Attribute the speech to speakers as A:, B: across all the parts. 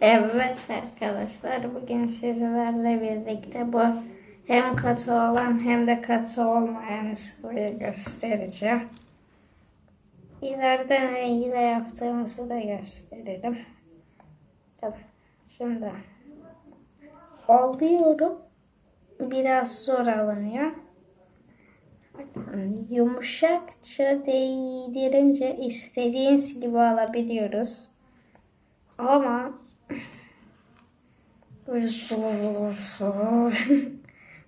A: Evet arkadaşlar bugün sizlerle birlikte bu hem katı olan hem de katı olmayan sıvıyı göstereceğim. İleride neyle yaptığımızı da gösteririm. Tamam. Şimdi alıyorum. Biraz zor alınıyor. Yumuşakça değdirince istediğimiz gibi alabiliyoruz. Ama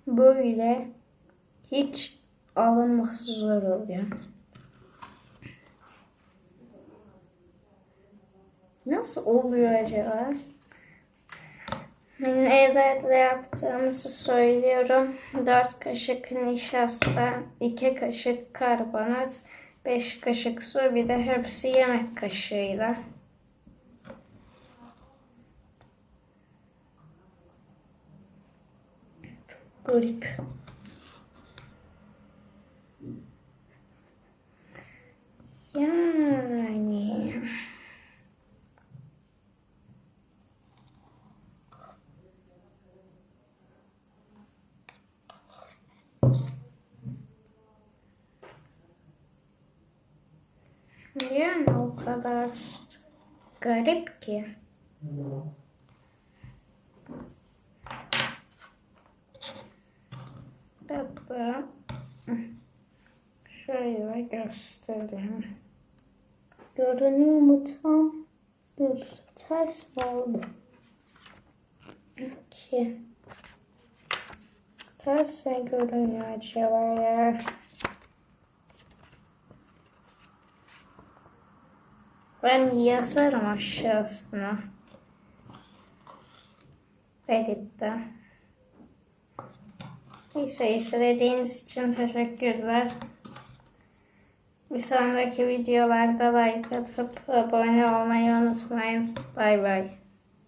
A: böyle hiç alınması zor oluyor. Nasıl oluyor acaba? Nelerle yaptığımızı söylüyorum. 4 kaşık nişasta, 2 kaşık karbonat, 5 kaşık su bir de hepsi yemek kaşığıyla. Garip. Yani yani o kadar garip ki. Hatta şöyle göstereyim. Görünüyor mu tam? Dur, ters mi oldu? İki. Ters ne görünüyor acaba ya? Ben yazarım aşağısına. Reddit'te. Neyse izlediğiniz için teşekkürler. Bir sonraki videolarda like atıp abone olmayı unutmayın. Bay bay.